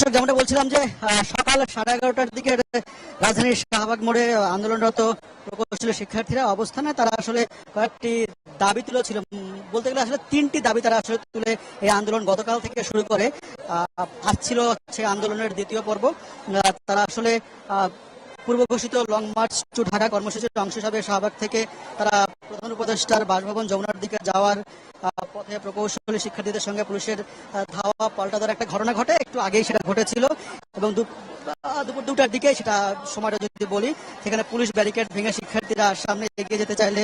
দর্শক যেমনটা বলছিলাম যে সকাল সাড়ে এগারোটার দিকে রাজধানীর শাহবাগ মোড়ে আন্দোলনরত প্রকৌশলী শিক্ষার্থীরা অবস্থানে, তারা আসলে কয়েকটি দাবি তুলেছিল। বলতে গেলে আসলে তিনটি দাবি তারা আসলে তুলে এই আন্দোলন গতকাল থেকে শুরু করে। আজ ছিল হচ্ছে আন্দোলনের দ্বিতীয় পর্ব। তারা আসলে পূর্ব ঘোষিত লং মার্চ টু ঢাকা কর্মসূচির অংশ হিসাবে শাহবাগ থেকে তারা প্রধান উপদেষ্টার বাসভবন যমুনার দিকে যাওয়ার পথে প্রকৌশলী শিক্ষার্থীদের সঙ্গে পুলিশের ধাওয়া পাল্টা দেওয়ার একটা ঘটনা ঘটে। একটু আগেই সেটা ঘটেছিল এবং দুপুর দুটার দিকে সেটা সময়টা যদি বলি, সেখানে পুলিশ ব্যারিকেড ভেঙে শিক্ষার্থীরা সামনে এগিয়ে যেতে চাইলে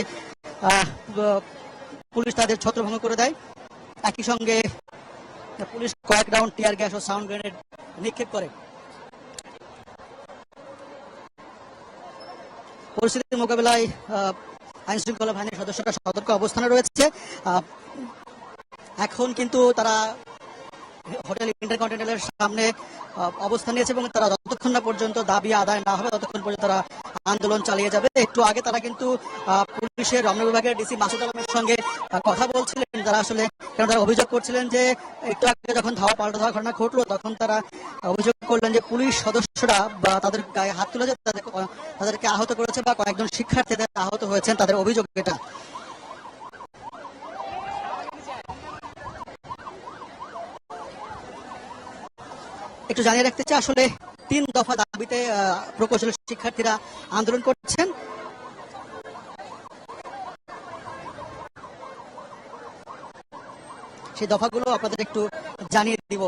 পুলিশ তাদের ছত্রভঙ্গ করে দেয়। একই সঙ্গে পুলিশ কয়েক রাউন্ড টিয়ার গ্যাস ও সাউন্ড গ্রেনেড নিক্ষেপ করে। পরিস্থিতির মোকাবেলায় আইন শৃঙ্খলা বাহিনীর সদস্যরা সতর্ক অবস্থানে রয়েছে। এখন কিন্তু তারা হোটেল ইন্টারকন্টিনেন্টালের সামনে অবস্থান নিয়েছে এবং তারা যতক্ষণ না পর্যন্ত দাবি আদায় না হবে, ততক্ষণ পর্যন্ত তারা আন্দোলন চালিয়ে যাবে। একটু আগে তারা কিন্তু পুলিশের রমনা বিভাগের ডিসি মাসুদ আলমের সঙ্গে কথা বলছিলেন। তারা আসলে কারণ তারা অভিযোগ করছিলেন যে, একটু আগে যখন ধাওয়া পাল্টা ধাওয়া ঘটনা ঘটলো, তখন তারা অভিযোগ করলেন যে, পুলিশ সদস্যরা বা তাদের গায়ে হাত তুলে তাদের তাদেরকে আহত করেছে বা কয়েকজন শিক্ষার্থীদের আহত হয়েছেন, তাদের অভিযোগ এটা। একটু জানিয়ে রাখতে চাই, আসলে তিন দফা দাবিতে প্রকৌশলী শিক্ষার্থীরা আন্দোলন করছেন। সেই দফাগুলো আপনাদের একটু জানিয়ে দিব।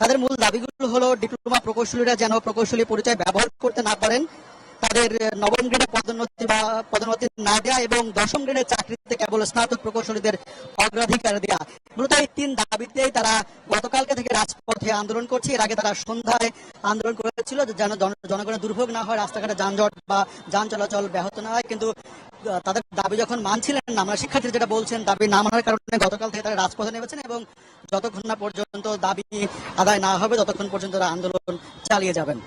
তাদের মূল দাবিগুলো হলো, ডিপ্লোমা প্রকৌশলীরা যেন প্রকৌশলী পরিচয় ব্যবহার করতে না পারেন। তাদের নবম গ্রেডে পদোন্নতি বা পদোন্নতি না দেওয়া এবং দশম গ্রেডের চাকরিতে কেবল স্নাতক প্রকৌশলীদের অগ্রাধিকার দেওয়া মূলত এই তিন দাবিতেই তারা গতকালকে থেকে রাজপথে আন্দোলন করছে। এর আগে তারা সন্ধ্যায় আন্দোলন করেছিল যেন জনগণের দুর্ভোগ না হয়, রাস্তাঘাটে যানজট বা যান চলাচল ব্যাহত না হয়। কিন্তু তাদের দাবি যখন মানছিলেন না আমরা শিক্ষার্থী যেটা বলছেন, দাবি না মানার কারণে গতকাল থেকে তারা রাজপথে নেমেছেন এবং যতক্ষণ না পর্যন্ত দাবি আদায় না হবে, ততক্ষণ পর্যন্ত তারা আন্দোলন চালিয়ে যাবেন।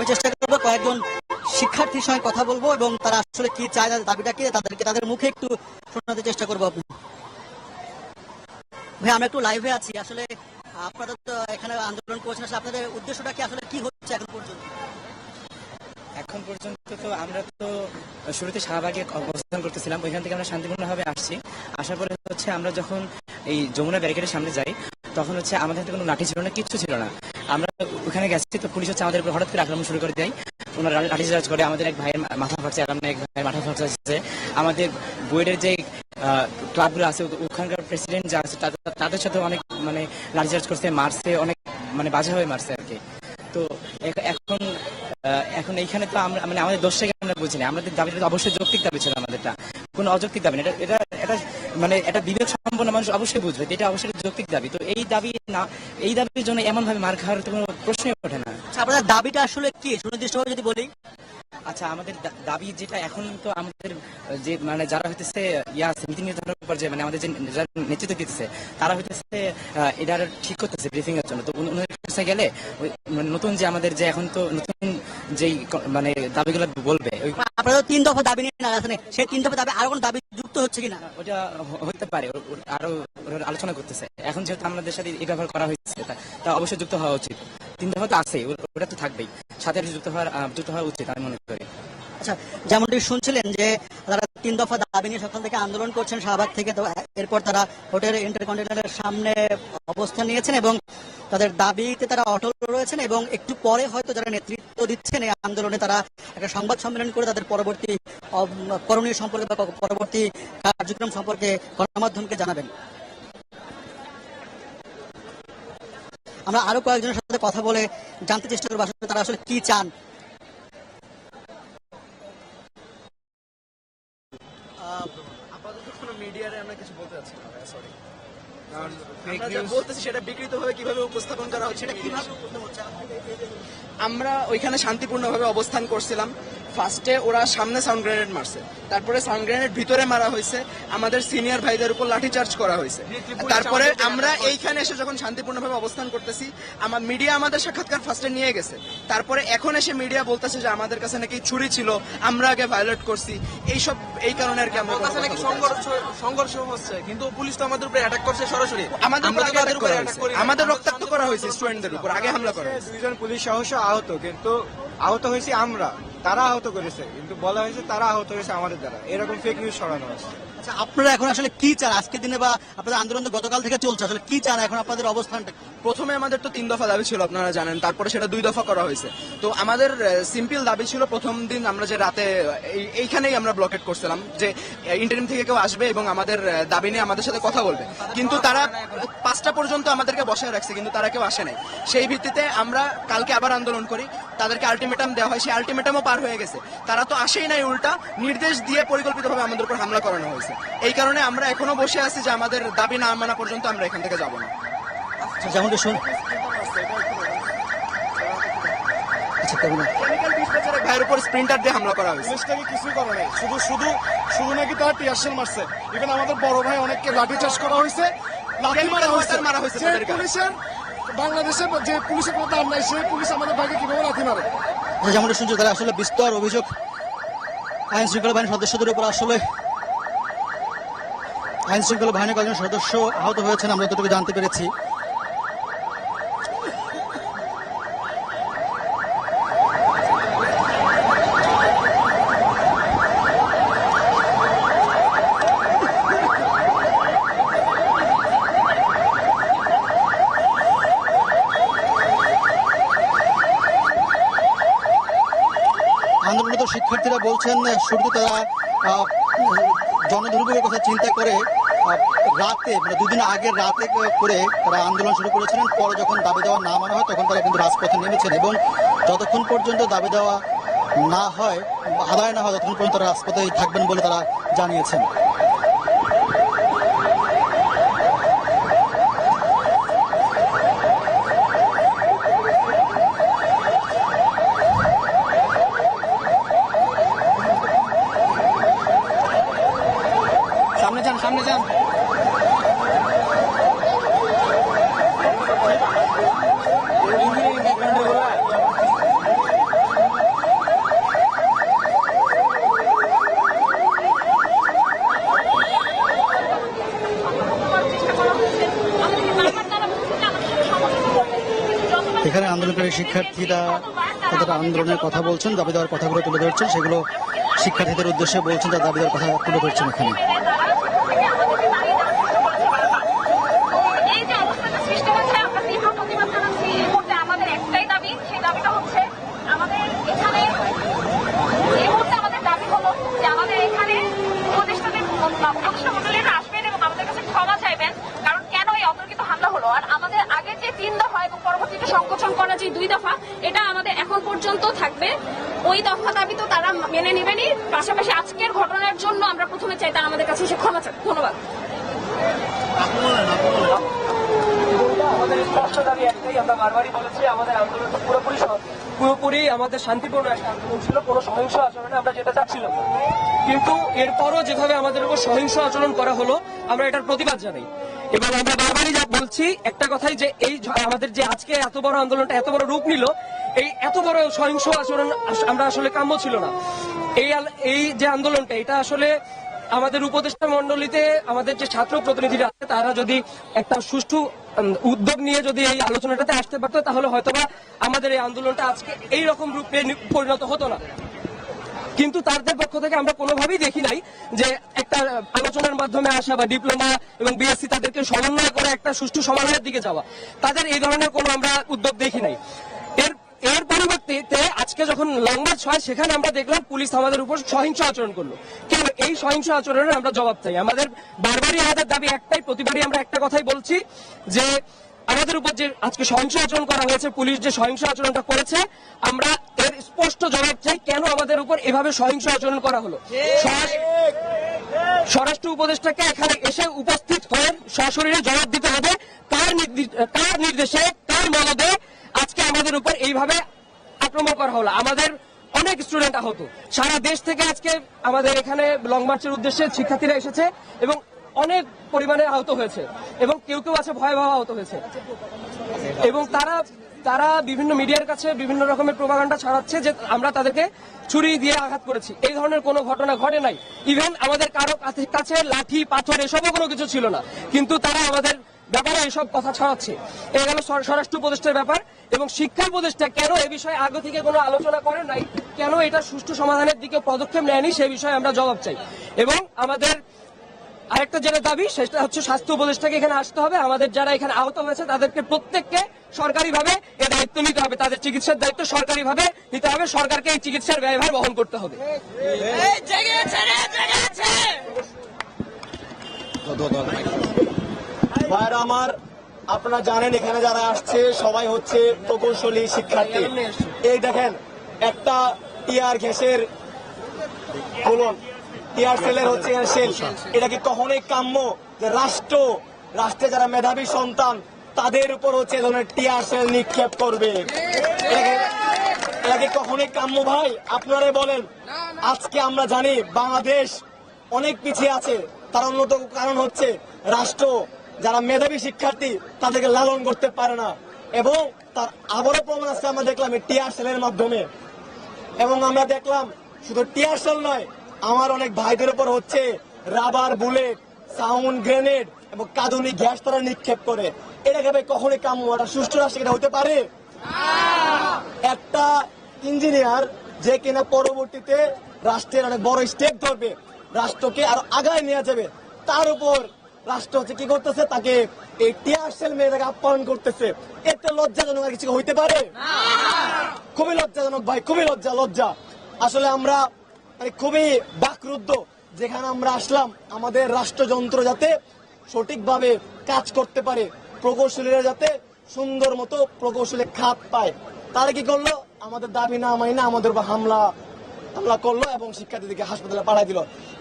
আমি চেষ্টা করব কয়েকজন শিক্ষার্থীর সঙ্গে কথা বলব এবং তারা আসলে কি চায়, তাদের দাবিটা কি, তাদেরকে, তাদের মুখে একটু শোনাতে চেষ্টা করব আপনি। ভাই, আমরা একটু লাইভে আছি। আসলে আপনারা তো এখানে আন্দোলন করছেন। আসলে আপনাদের উদ্দেশ্যটা কি? আসলে কি হচ্ছে এখন পর্যন্ত? এখন পর্যন্ত তো আমরা তো শুরুতে শাহবাগে অবস্থান করতেছিলাম। ওইখান থেকে আমরা শান্তিপূর্ণভাবে আসছি। আসার পরে হচ্ছে আমরা যখন এই যমুনা ব্যারিকেডের সামনে যাই, তখন হচ্ছে আমাদের হাতে কোনো লাঠি ছিল না কিচ্ছু ছিল না। আমরা ওখানে গেছি, তো পুলিশ হচ্ছে আমাদের উপর হঠাৎ করে আক্রমণ শুরু করে দেয়। ওনারা লাঠি চার্জ করে, আমাদের এক ভাইয়ের মাথা ফাটছে, আর এক ভাইয়ের মাথা ফাটছে। আমাদের বুয়েটের যে ক্লাবগুলো আছে ওখানকার প্রেসিডেন্ট যা আছে, তাদের- সাথে অনেক মানে লাঠিচার্জ করছে, মারছে, অনেক মানে বাজে হয়ে মারছে আর কি। তো এখন এখন এইখানে তো আমরা মানে আমাদের দোষটাকে আমরা বুঝি না। আমাদের দাবিটা তো অবশ্যই যৌক্তিক দাবি ছিল আমাদেরটা। কোনো অযৌক্তিক দাবি না। এটা এটা এটা মানে এটা বিবেক সম্পন্ন মানুষ অবশ্যই বুঝবে এটা অবশ্যই যৌক্তিক দাবি। তো এই দাবি না এই দাবির জন্য এমন ভাবে মার খাওয়ার তো কোনো প্রশ্নই ওঠে না। আচ্ছা আপনাদের দাবিটা আসলে কি? সুনির্দিষ্টভাবে যদি বলি। আচ্ছা আমাদের দাবি যেটা এখন তো আমাদের যে মানে যারা হইতেছে ইয়া আছে, নীতি নির্ধারণ পর্যায়ে মানে আমাদের যে নেতৃত্ব দিতেছে তারা হইতেছে এটা ঠিক করতেছে ব্রিফিং এর জন্য। তো উনি- উনার কাছে গেলে মানে নতুন যে আমাদের যে এখন তো নতুন যেই মানে দাবিগুলো বলবে আপনারা তিন দফা দাবি নিয়ে আছেন সেই তিন দফা দাবি আরও কোনো দাবি যুক্ত হচ্ছে কিনা? ওটা হতে পারে আরও আলোচনা করতেছে। এখন যেহেতু আমাদের সাথে এই ব্যবহার করা হয়েছে তা- অবশ্যই যুক্ত হওয়া উচিত। তিন দফা তো আছে ওটা তো থাকবেই। সাথে যুক্ত হওয়ার যুক্ত হওয়া উচিত আমি মনে করি। আচ্ছা যেমনটি শুনছিলেন যে তারা তিন দফা দাবি নিয়ে সকাল থেকে আন্দোলন করছেন শাহবাগ থেকে, তো এরপর তারা হোটেল ইন্টারকন্টিনেন্টালের সামনে অবস্থান নিয়েছেন এবং তাদের দাবিতে তারা অটল রয়েছেন এবং একটু পরে হয়তো যারা নেতৃত্ব দিচ্ছেন এই আন্দোলনে তারা একটা সংবাদ সম্মেলন করে তাদের পরবর্তী করণীয় সম্পর্কে বা পরবর্তী কার্যক্রম সম্পর্কে গণমাধ্যমকে জানাবেন। আমরা আরও কয়েকজনের সাথে কথা বলে জানতে চেষ্টা করব আসলে তারা আসলে কি চান আপাতত কোনো মিডিয়ারে আমরা কিছু বলতে চাচ্ছি না সরি কারণ আমরা যা বলতেছি সেটা বিকৃত ভাবে কীভাবে উপস্থাপন করা হচ্ছে সেটা কীভাবে উপলব্ধ হচ্ছে? আমরা ওইখানে শান্তিপূর্ণভাবে অবস্থান করছিলাম। ফার্স্টে ওরা সামনে সাউন্ড গ্রেনেড মারছে। তারপরে সাউন্ড গ্রেনেড ভিতরে মারা হয়েছে। আমাদের সিনিয়র ভাইদের উপর লাঠিচার্জ করা হয়েছে। তারপরে আমরা এইখানে এসে যখন শান্তিপূর্ণভাবে অবস্থান করতেছি আমার মিডিয়া আমাদের সাক্ষাৎকার ফার্স্টে নিয়ে গেছে। তারপরে এখন এসে মিডিয়া বলতেছে যে আমাদের কাছে নাকি ছুরি ছিল আমরা আগে ভায়োলেট করছি। এইসব এই কারণে আর কি আমরা কাছে নাকি সংঘর্ষ সংঘর্ষ হচ্ছে কিন্তু পুলিশ তো আমাদের উপরে অ্যাটাক করছে সরাসরি। আমাদের উপর। আমাদের রক্তাক্ত করা হয়েছে স্টুডেন্টদের উপর আগে হামলা করা হয়েছে। দুইজন পুলিশ সদস্য আহত কিন্তু আহত হয়েছি আমরা। তারা আহত করেছে কিন্তু বলা হয়েছে তারা আহত হয়েছে আমাদের দ্বারা। এরকম ফেক নিউজ ছড়ানো হচ্ছে। আচ্ছা আপনারা এখন আসলে কি চান? আজকের দিনে বা আপনাদের আন্দোলন তো গতকাল থেকে চলছে আসলে কি চান এখন আপনাদের অবস্থানটা? প্রথমে আমাদের তো তিন দফা দাবি ছিল আপনারা জানেন। তারপরে সেটা দুই দফা করা হয়েছে। তো আমাদের সিম্পল দাবি ছিল প্রথম দিন আমরা যে রাতে এই- এইখানেই আমরা ব্লকেট করছিলাম যে ইন্টারনেট থেকে কেউ আসবে এবং আমাদের দাবি নিয়ে আমাদের সাথে কথা বলবে। কিন্তু তারা পাঁচটা পর্যন্ত আমাদেরকে বসায় রাখছে কিন্তু তারা কেউ আসে নাই। সেই ভিত্তিতে আমরা কালকে আবার আন্দোলন করি। তাদেরকে আলটিমেটাম দেওয়া হয় সেই আলটিমেটামও পার হয়ে গেছে। তারা তো আসেই নাই উল্টা নির্দেশ দিয়ে পরিকল্পিতভাবে আমাদের উপর হামলা করানো হয়েছে। এই কারণে আমরা এখনও বসে আছি যে আমাদের দাবি না মানা পর্যন্ত আমরা এখান থেকে যাব না। আচ্ছা, যেমনটা শুন আচ্ছা কেমন? কেমিক্যাল ডিসপেচারের ভাইয়ের উপর স্প্রিন্টার দিয়ে হামলা করা হয়েছে। পুলিশটাকে কিছুই করে নাই। শুধু শুধু শুধু নাকি তারা টিয়ারশেল মারছে। ইভেন আমাদের বড় ভাই অনেককে লাঠি চার্জ করা হয়েছে লাঠি মারা হয়েছে। মারা হয়েছে পুলিশের বাংলাদেশের যে পুলিশের নাই, সেই পুলিশ আমাদের ভাইকে কীভাবে লাথি মারে? যেমনটা তারা আসলে বিস্তর অভিযোগ আইন শৃঙ্খলা বাহিনীর সদস্যদের উপর আসলে আইন শৃঙ্খলা বাহিনীর কয়েকজন সদস্য আহত হয়েছেন, আমরা যতটুকু জানতে পেরেছি। আন্দোলনরত শিক্ষার্থীরা বলছেন শুরুতে তারা জনদুর্ভোগের কথা চিন্তা করে রাতে মানে দুদিন আগের রাতে করে তারা আন্দোলন শুরু করেছিলেন। পরে যখন দাবি দেওয়া না মানা হয়, তখন তারা কিন্তু রাজপথে নেমেছেন এবং যতক্ষণ পর্যন্ত দাবি দেওয়া না হয় আদায় না হয়, ততক্ষণ পর্যন্ত তারা রাজপথেই থাকবেন বলে তারা জানিয়েছেন সামনে যান সামনে যান এখানে আন্দোলনকারী শিক্ষার্থীরা তাদের আন্দোলনের কথা বলছেন, দাবি দেওয়ার কথাগুলো তুলে ধরছেন, সেগুলো শিক্ষার্থীদের উদ্দেশ্যে বলছেন তার দাবি দেওয়ার কথা তুলে ধরছেন এখানে এই যে অবস্থাটা সৃষ্টি হচ্ছে আমরা তীব্র প্রতিবাদ জানাচ্ছি এই মুহূর্তে আমাদের একটাই দাবি সেই দাবিটা হচ্ছে আমাদের এখানে এই মুহূর্তে আমাদের দাবি হলো যে আমাদের এখানে উপদেষ্টাদের উপদেষ্টা মন্ডলীরা আসবেন এবং আমাদের কাছে ক্ষমা চাইবেন কারণ কেন এই অতর্কিত হামলা হলো আর আমাদের আগের যে তিন দফা এবং পরবর্তীতে সংকোচন করা যে দুই দফা এটা আমাদের এখন পর্যন্ত থাকবে। ওই দফা দাবি তো তারা মেনে নেবেনই। পাশাপাশি আজকের ঘটনার জন্য আমরা প্রথমে চাই তারা আমাদের কাছে এসে ক্ষমা চাই ধন্যবাদ। কিন্তু এরপরও যেভাবে আমাদের সহিংস আচরণ করা হলো, আমরা এটার প্রতিবাদ জানাই। আমরা বারবারই বলছি, একটা কথাই যে এই আমাদের যে আজকে এত বড় আন্দোলনটা, এত বড় রূপ নিল এই এত বড় সহিংস আচরণ আমরা আসলে কাম্য ছিল না। এই এই যে আন্দোলনটা, এটা আসলে আমাদের উপদেষ্টা মন্ডলীতে আমাদের যে ছাত্র প্রতিনিধিরা আছে, তারা যদি একটা সুষ্ঠু উদ্যোগ নিয়ে যদি এই আলোচনাটাতে আসতে পারতো, তাহলে হয়তোবা আমাদের এই আন্দোলনটা আজকে এই রকম রূপে পরিণত হতো না। কিন্তু তাদের পক্ষ থেকে আমরা কোনোভাবেই দেখি নাই যে একটা আলোচনার মাধ্যমে আসা বা ডিপ্লোমা এবং বিএসসি তাদেরকে সমন্বয় করে একটা সুষ্ঠু সমাধানের দিকে যাওয়া। তাদের এই ধরনের কোনো আমরা উদ্যোগ দেখি নাই। এর এর পরিবর্তে আজকে যখন লং মার্চ হয়, সেখানে আমরা দেখলাম পুলিশ আমাদের উপর সহিংস আচরণ করল। কেন? এই সহিংস আচরণের আমরা জবাব চাই। আমাদের বারবারই আমাদের দাবি একটাই, প্রতিবারই আমরা একটা কথাই বলছি যে আমাদের উপর যে আজকে সহিংস আচরণ করা হয়েছে, পুলিশ যে সহিংস আচরণটা করেছে, আমরা এর স্পষ্ট জবাব চাই কেন আমাদের উপর এভাবে সহিংস আচরণ করা হলো। স্বরাষ্ট্র- উপদেষ্টাকে এখানে এসে উপস্থিত হয়ে সশরীরে জবাব দিতে হবে। কার নির্দেশে কার মদদে আজকে আমাদের উপর এইভাবে আক্রমণ করা হলো। আমাদের অনেক স্টুডেন্ট আহত। সারা দেশ থেকে আজকে আমাদের এখানে লং মার্চের উদ্দেশ্যে শিক্ষার্থীরা এসেছে এবং অনেক পরিমাণে আহত হয়েছে এবং কেউ কেউ আছে ভয়াবহ আহত হয়েছে। এবং তারা তারা বিভিন্ন মিডিয়ার কাছে বিভিন্ন রকমের প্রভাকাণ্ডা ছড়াচ্ছে যে আমরা তাদেরকে ছুরি দিয়ে আঘাত করেছি। এই ধরনের কোনো ঘটনা ঘটে নাই। ইভেন আমাদের কারও কাছে লাঠি, পাথর এসবও কোনো কিছু ছিল না। কিন্তু তারা আমাদের ব্যাপারে এসব কথা ছড়াচ্ছে। এ গেল স্বরাষ্ট্র উপদেষ্টার ব্যাপার এবং শিক্ষা উপদেষ্টা কেন এ বিষয়ে আগে থেকে কোনো আলোচনা করেন নাই? কেন এটা সুষ্ঠু সমাধানের দিকে পদক্ষেপ নেয়নি? সে বিষয়ে আমরা জবাব চাই। এবং আমাদের আরেকটা যেটা দাবি সেটা হচ্ছে স্বাস্থ্য উপদেষ্টাকে এখানে আসতে হবে। আমাদের যারা এখানে আহত হয়েছে তাদেরকে প্রত্যেককে সরকারিভাবে এ দায়িত্ব নিতে হবে। তাদের চিকিৎসার দায়িত্ব সরকারিভাবে নিতে হবে। সরকারকে এই চিকিৎসার ব্যয়ভার বহন করতে হবে। ভাইরা আমার, আপনারা জানেন এখানে যারা আসছে, সবাই হচ্ছে প্রকৌশলী শিক্ষার্থী। এই দেখেন, একটা টিয়ার গ্যাসের বলুন টিয়ার সেলের হচ্ছে সেল। এটা কি কখনোই কাম্য যে রাষ্ট্র, রাষ্ট্রে যারা মেধাবী সন্তান, তাদের উপর হচ্ছে ধরনের টিয়ার সেল নিক্ষেপ করবে? এটা কি- এটা কখনোই কাম্য ভাই? আপনারাই বলেন। আজকে আমরা জানি বাংলাদেশ অনেক পিছিয়ে আছে। তার অন্যতম কারণ হচ্ছে রাষ্ট্র। যারা মেধাবী শিক্ষার্থী, তাদেরকে লালন করতে পারে না। এবং তার আবারও প্রমাণ আছে, আমরা দেখলাম এই টিয়ার সেলের মাধ্যমে। এবং আমরা দেখলাম, শুধু টিয়ার সেল নয়, আমার অনেক ভাইদের উপর হচ্ছে রাবার বুলেট, সাউন্ড গ্রেনেড এবং কাঁদুনি গ্যাস তারা নিক্ষেপ করে। এটা ভাবে কখনই কাম্য একটা সুষ্ঠু রাষ্ট্র এটা হতে পারে? একটা ইঞ্জিনিয়ার যে কিনা পরবর্তীতে রাষ্ট্রের অনেক বড় স্টেপ ধরবে, রাষ্ট্রকে আরও আগায় নিয়ে যাবে, তার উপর রাষ্ট্র হচ্ছে কি করতেছে? তাকে এই টিয়ার সেল তাকে আপ্যায়ন করতেছে। এতে লজ্জাজনক আর কিছু হইতে পারে? খুবই লজ্জাজনক ভাই খুবই লজ্জা লজ্জা। আসলে আমরা মানে খুবই বাকরুদ্ধ। যেখানে আমরা আসলাম আমাদের রাষ্ট্রযন্ত্র যাতে সঠিকভাবে কাজ করতে পারে প্রকৌশলীরা যাতে সুন্দর মতো প্রকৌশলী খাত পায়। তারা কি করল? আমাদের দাবি না মানি না আমাদের উপর হামলা হামলা করল এবং শিক্ষার্থীদেরকে হাসপাতালে পাঠাই দিল।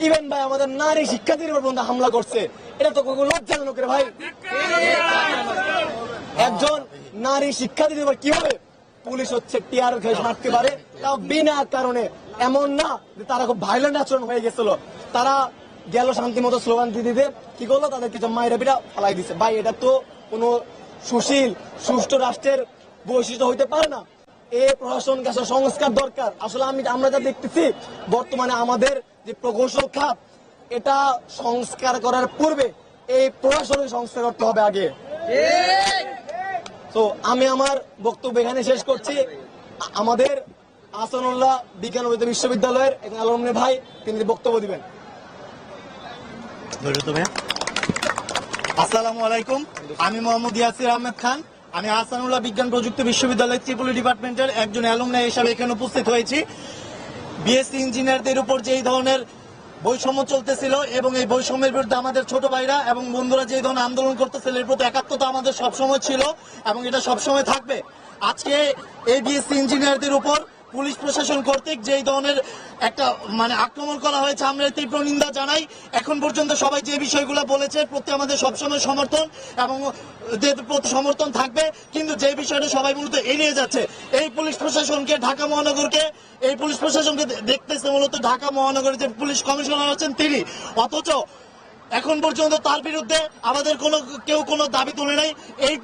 ইভেন ভাই আমাদের নারী শিক্ষার্থীদের উপর হামলা করছে। এটা তো কোনো লজ্জাজনক রে ভাই। একজন নারী শিক্ষার্থীদের উপর কীভাবে পুলিশ হচ্ছে টিয়ার ঘেস মারতে পারে, তাও বিনা কারণে। এমন না যে তারা খুব ভাইলেন্ট আচরণ হয়ে গেছিল। তারা গেল শান্তি মতো স্লোগান দিয়ে দিতে। কি করল? তাদের কিছু মায়েরা পিটা ফেলাই দিছে। ভাই, এটা তো কোনো সুশীল, সুষ্ঠু রাষ্ট্রের বৈশিষ্ট্য হইতে পারে না। এই প্রশাসন কাছে সংস্কার দরকার। আসলে আমি আমরা যা দেখতেছি, বর্তমানে আমাদের যে প্রকৌশল খাত এটা সংস্কার করার পূর্বে এই প্রশাসনিক সংস্কার করতে হবে আগে। তো আমি আমার বক্তব্য এখানে শেষ করছি। আমাদের আসানুল্লাহ বিজ্ঞান ও বিশ্ববিদ্যালয়ের একজন আলমনে ভাই তিনি বক্তব্য দিবেন। আসসালামু আলাইকুম। আমি মোহাম্মদ ইয়াসির আহমেদ খান। আমি আসানুল্লাহ বিজ্ঞান প্রযুক্তি বিশ্ববিদ্যালয় ত্রিপুলি ডিপার্টমেন্টের একজন অ্যালুমনাই হিসাবে এখানে উপস্থিত হয়েছি। বিএসসি ইঞ্জিনিয়ারদের উপর যে এই ধরনের বৈষম্য চলতেছিল এবং এই বৈষম্যের বিরুদ্ধে আমাদের ছোট ভাইরা এবং বন্ধুরা যে ধরনের আন্দোলন করতেছিল, এর প্রতি একাত্মতা আমাদের সবসময় ছিল এবং এটা সবসময় থাকবে। আজকে এবিএসসি ইঞ্জিনিয়ারদের উপর পুলিশ প্রশাসন কর্তৃক যে ধরনের একটা মানে আক্রমণ করা হয়েছে, আমরা তীব্র নিন্দা জানাই। এখন পর্যন্ত সবাই যে বিষয়গুলো বলেছে প্রতি আমাদের সবসময় সমর্থন এবং সমর্থন থাকবে। কিন্তু যে বিষয়টা সবাই মূলত এড়িয়ে যাচ্ছে, এই পুলিশ প্রশাসনকে, ঢাকা মহানগরকে, এই পুলিশ প্রশাসনকে দেখতেছে মূলত ঢাকা মহানগরের যে পুলিশ কমিশনার আছেন তিনি। অথচ এখন পর্যন্ত তার বিরুদ্ধে আমাদের কোনো, কেউ কোনো দাবি তুলে নাই। এই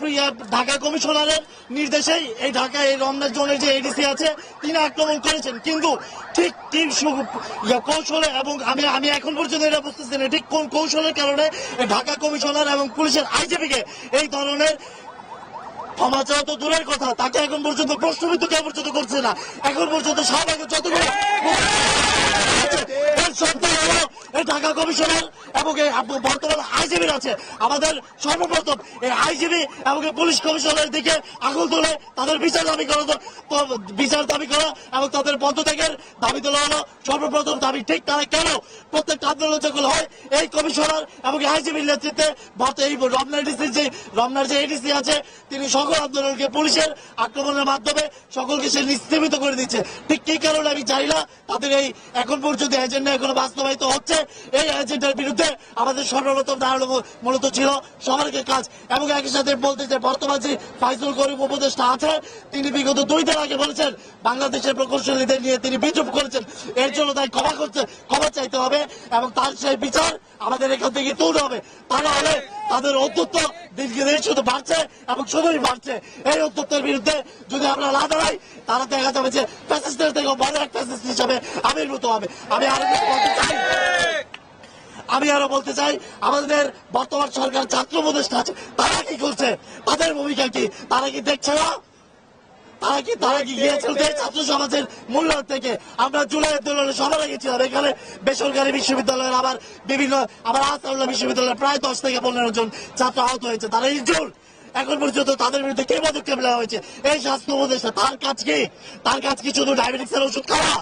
ঢাকা কমিশনারের নির্দেশেই এই ঢাকা, এই রমনা জোনের যে এডিসি আছে, তিনি আক্রমণ করেছেন। কিন্তু ঠিক ঠিক কৌশলে এবং আমি আমি এখন পর্যন্ত এটা বুঝতেছি না, ঠিক কোন কৌশলের কারণে ঢাকা কমিশনার এবং পুলিশের আইজিপিকে এই ধরনের ক্ষমা চাওয়া তো দূরের কথা, তাকে এখন পর্যন্ত প্রশ্নবিদ্ধ কেউ পর্যন্ত করছে না। এখন পর্যন্ত শাহবাগের যতগুলো এই ঢাকা এবং রমনা এডিসির যে যে এডিসি আছে, তিনি সকল আন্দোলনকে পুলিশের আক্রমণের মাধ্যমে সকলকে সে নিস্তেমিত করে দিচ্ছে। ঠিক কি কারণে আমি জানি তাদের এই এখন পর্যন্ত এজেন্ডা এখনও বাস্তবায়িত হচ্ছে, এই এজেন্ডার বিরুদ্ধে আমাদের সর্বপ্রথম দাঁড়ানো মূলত ছিল সবারকে কাজ। এবং একই সাথে বলতে যে বর্তমান যে ফাইজুল করিম উপদেষ্টা আছে, তিনি বিগত দুই দিন আগে বলেছেন, বাংলাদেশের প্রকৌশলীদের নিয়ে তিনি বিদ্রুপ করেছেন। এর জন্য তাই ক্ষমা করতে ক্ষমা চাইতে হবে, এবং তার সেই বিচার আমাদের এখান থেকে তুলতে হবে। তা না হলে তাদের অত্যত্ব দিনকে দিন শুধু বাড়ছে এবং শুধুই বাড়ছে। এই অত্যত্বের বিরুদ্ধে যদি আমরা না দাঁড়াই তারা দেখা যাবে যে প্যাসেঞ্জার থেকে বড় এক প্যাসেঞ্জ হিসাবে আবির্ভূত হবে। আমি আরও কিছু বলতে চাই, আমি আরও বলতে চাই, আমাদের বর্তমান সরকার ছাত্র উপদেষ্টা আছে, তারা কি করছে? তাদের ভূমিকা কি? তারা কি দেখছে না? তারা কি তারা কি গিয়েছিল যে ছাত্র সমাজের থেকে? আমরা জুলাই আন্দোলনে এখানে বেসরকারি বিশ্ববিদ্যালয়ের আবার বিভিন্ন আবার আসাউল্লাহ বিশ্ববিদ্যালয়ের প্রায় দশ থেকে পনেরো জন ছাত্র আহত হয়েছে। তারা ইনজুর এখন পর্যন্ত তাদের বিরুদ্ধে কি পদক্ষেপ নেওয়া হয়েছে? এই স্বাস্থ্য উপদেষ্টা তার কাজ কি? তার কাজ কি শুধু ডায়াবেটিক্সের ওষুধ খাওয়া?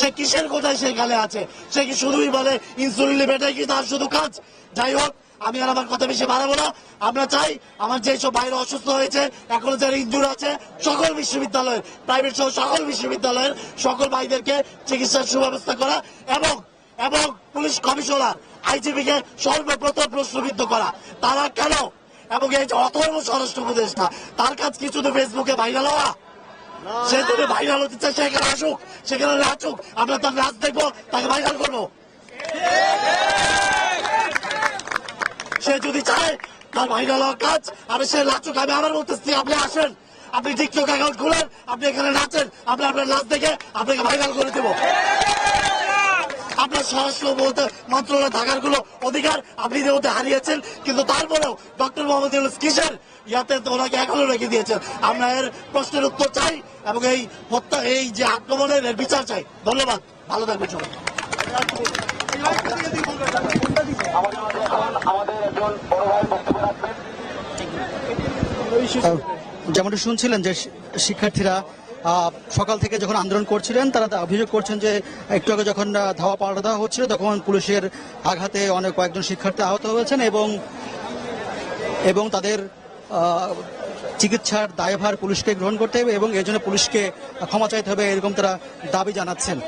সে কিসের কোথায় সেখানে আছে? সে কি শুধুই বলে ইনসুলিন নেবে? কি তার শুধু কাজ? যাই হোক আমি আর আমার কথা বেশি বাড়াবো না। আমরা চাই আমার যেসব বাইরে অসুস্থ হয়েছে, এখনও যারা ইন্দুর আছে, সকল বিশ্ববিদ্যালয়ের প্রাইভেট সহ সকল বিশ্ববিদ্যালয়ের সকল ভাইদেরকে চিকিৎসার সুব্যবস্থা করা এবং এবং পুলিশ কমিশনার আইজিপি কে সর্বপ্রথম প্রশ্নবিদ্ধ করা। তারা কেন? এবং এই যে অথর্ব স্বরাষ্ট্র উপদেষ্টা, তার কাজ কি শুধু ফেসবুকে ভাইরাল হওয়া? সে যদি ভাইরাল হতে চায় সেখানে আসুক সেখানে আসুক, আমরা তার নাচ দেখব, তাকে ভাইরাল করব। সে যদি চায়, তার ভাইরাল হওয়ার কাজ আমি সে নাচুক, আমি আবার বলতেছি, আপনি আসেন, আপনি টিকটক অ্যাকাউন্ট খুলেন, আপনি এখানে নাচেন, আপনি আপনার নাচ দেখে আপনাকে ভাইরাল করে দেবো। আপনার স্বরাষ্ট্র বলতে মন্ত্রণালয় থাকারগুলো অধিকার আপনি ইতিমধ্যে হারিয়েছেন, কিন্তু তারপরেও ডক্টর মোহাম্মদ ইউনুস কিসের? ইয়াতে ওনাকে এখনও রেখে দিয়েছেন। আমরা এর প্রশ্নের উত্তর চাই এবং এই হত্যা, এই যে আক্রমণের বিচার চাই। ধন্যবাদ। ভালো থাকবেন সবাই। যেমনটা শুনছিলেন যে শিক্ষার্থীরা সকাল থেকে যখন আন্দোলন করছিলেন, তারা অভিযোগ করছেন যে একটু আগে যখন ধাওয়া পাল্টা দেওয়া হচ্ছিল, তখন পুলিশের আঘাতে অনেক কয়েকজন শিক্ষার্থী আহত হয়েছেন এবং এবং তাদের চিকিৎসার দায়ভার পুলিশকে গ্রহণ করতে হবে এবং এর জন্য পুলিশকে ক্ষমা চাইতে হবে, এরকম তারা দাবি জানাচ্ছেন।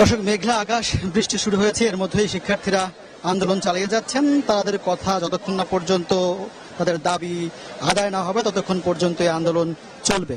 দর্শক, মেঘলা আকাশ, বৃষ্টি শুরু হয়েছে। এর মধ্যেই শিক্ষার্থীরা আন্দোলন চালিয়ে যাচ্ছেন। তাদের কথা যতক্ষণ না পর্যন্ত তাদের দাবি আদায় না হবে ততক্ষণ পর্যন্ত এই আন্দোলন চলবে।